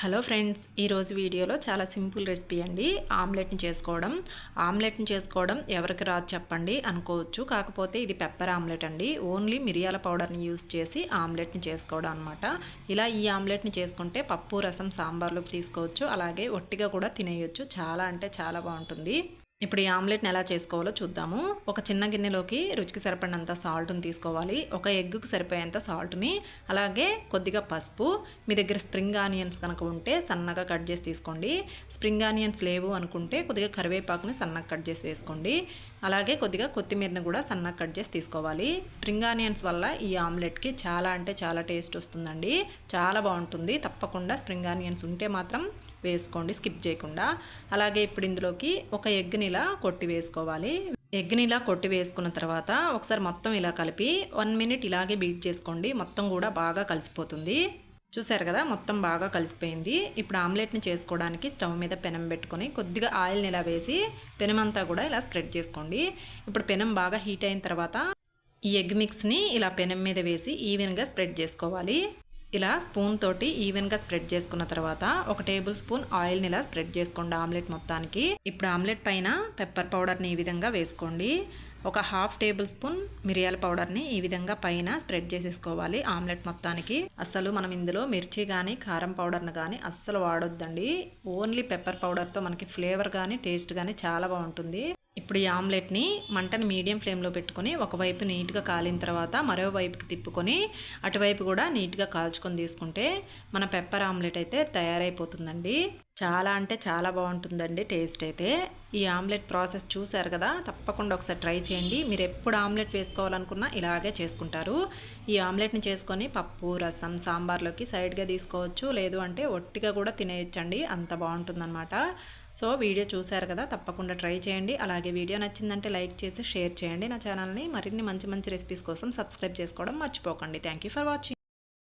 Hello friends ఈరోజు వీడియోలో చాలా సింపుల్ రెసిపీ అండి. ఆమ్లెట్ని చేసుకోవడం. ఆమ్లెట్ని చేసుకోవడం ఎవరికి రాదు చెప్పండి అనుకోవచ్చు. కాకపోతే ఇది పెప్పర్ ఆమ్లెట్ అండి. ఓన్లీ మిరియాల పౌడర్ని యూస్ చేసి ఆమ్లెట్ని చేసుకోవడం అనమాట ఇలా ఈ ఆమ్లెట్ని చేసుకుంటే పప్పు రసం సాంబార్లోకి తీసుకోవచ్చు. అలాగే ఒట్టిగా కూడా తినేయొచ్చు. చాలా అంటే చాలా బాగుంటుంది. ఇప్పుడు ఈ ఆమ్లెట్ని ఎలా చేసుకోవాలో చూద్దాము. ఒక చిన్న గిన్నెలోకి రుచికి సరిపడినంత సాల్ట్ని తీసుకోవాలి. ఒక ఎగ్గుకు సరిపోయేంత సాల్ట్ని అలాగే కొద్దిగా పసుపు. మీ దగ్గర స్ప్రింగ్ ఆనియన్స్ కనుక ఉంటే సన్నగా కట్ చేసి తీసుకోండి. స్ప్రింగ్ ఆనియన్స్ లేవు అనుకుంటే కొద్దిగా కరివేపాకుని సన్నగా కట్ చేసి వేసుకోండి. అలాగే కొద్దిగా కొత్తిమీరని కూడా సన్నగా కట్ చేసి తీసుకోవాలి. స్ప్రింగ్ ఆనియన్స్ వల్ల ఈ ఆమ్లెట్కి చాలా అంటే చాలా టేస్ట్ వస్తుందండి. చాలా బాగుంటుంది. తప్పకుండా స్ప్రింగ్ ఆనియన్స్ ఉంటే మాత్రం వేసుకోండి స్కిప్ చేయకుండా. అలాగే ఇప్పుడు ఇందులోకి ఒక ఎగ్ని ఇలా కొట్టి వేసుకోవాలి. ఎగ్ని ఇలా కొట్టి వేసుకున్న తర్వాత ఒకసారి మొత్తం ఇలా కలిపి వన్ మినిట్ ఇలాగే బీట్ చేసుకోండి. మొత్తం కూడా బాగా కలిసిపోతుంది. చూసారు కదా మొత్తం బాగా కలిసిపోయింది. ఇప్పుడు ఆమ్లెట్ని చేసుకోవడానికి స్టవ్ మీద పెనం పెట్టుకొని కొద్దిగా ఆయిల్ని ఇలా వేసి పెనం అంతా కూడా ఇలా స్ప్రెడ్ చేసుకోండి. ఇప్పుడు పెనం బాగా హీట్ అయిన తర్వాత ఈ ఎగ్ మిక్స్ని ఇలా పెనం మీద వేసి ఈవెన్గా స్ప్రెడ్ చేసుకోవాలి. ఇలా స్పూన్ తోటి ఈవెన్గా స్ప్రెడ్ చేసుకున్న తర్వాత ఒక టేబుల్ స్పూన్ ఆయిల్ని ఇలా స్ప్రెడ్ చేసుకోండి ఆమ్లెట్ మొత్తానికి. ఇప్పుడు ఆమ్లెట్ పైన పెప్పర్ పౌడర్ని ఈ విధంగా వేసుకోండి. ఒక హాఫ్ టేబుల్ స్పూన్ మిరియాల పౌడర్ని ఈ విధంగా పైన స్ప్రెడ్ చేసేసుకోవాలి ఆమ్లెట్ మొత్తానికి. అసలు మనం ఇందులో మిర్చి కానీ కారం పౌడర్ని కానీ అస్సలు వాడొద్దండి. ఓన్లీ పెప్పర్ పౌడర్తో మనకి ఫ్లేవర్ కానీ టేస్ట్ కానీ చాలా బాగుంటుంది. ఇప్పుడు ఈ ఆమ్లెట్ని మంటని మీడియం ఫ్లేమ్లో పెట్టుకొని ఒకవైపు నీట్గా కాలిన తర్వాత మరోవైపుకి తిప్పుకొని అటువైపు కూడా నీట్గా కాల్చుకొని తీసుకుంటే మన పెప్పర్ ఆమ్లెట్ అయితే తయారైపోతుందండి. చాలా అంటే చాలా బాగుంటుందండి టేస్ట్ అయితే. ఈ ఆమ్లెట్ ప్రాసెస్ చూశారు కదా? తప్పకుండా ఒకసారి ట్రై చేయండి. మీరు ఎప్పుడు ఆమ్లెట్ వేసుకోవాలనుకున్నా ఇలాగే చేసుకుంటారు. ఈ ఆమ్లెట్ని చేసుకొని పప్పు రసం సాంబార్లోకి సైడ్గా తీసుకోవచ్చు. లేదు అంటే ఒట్టిగా కూడా తినేయచ్చండి. అంత బాగుంటుందన్నమాట. సో వీడియో చూశారు కదా తప్పకుండా ట్రై చేయండి. అలాగే వీడియో నచ్చిందంటే లైక్ చేసి షేర్ చేయండి నా ఛానల్ని. మరిన్ని మంచి మంచి రెసిపీస్ కోసం సబ్స్క్రైబ్ చేసుకోవడం మర్చిపోకండి. Thank for watching.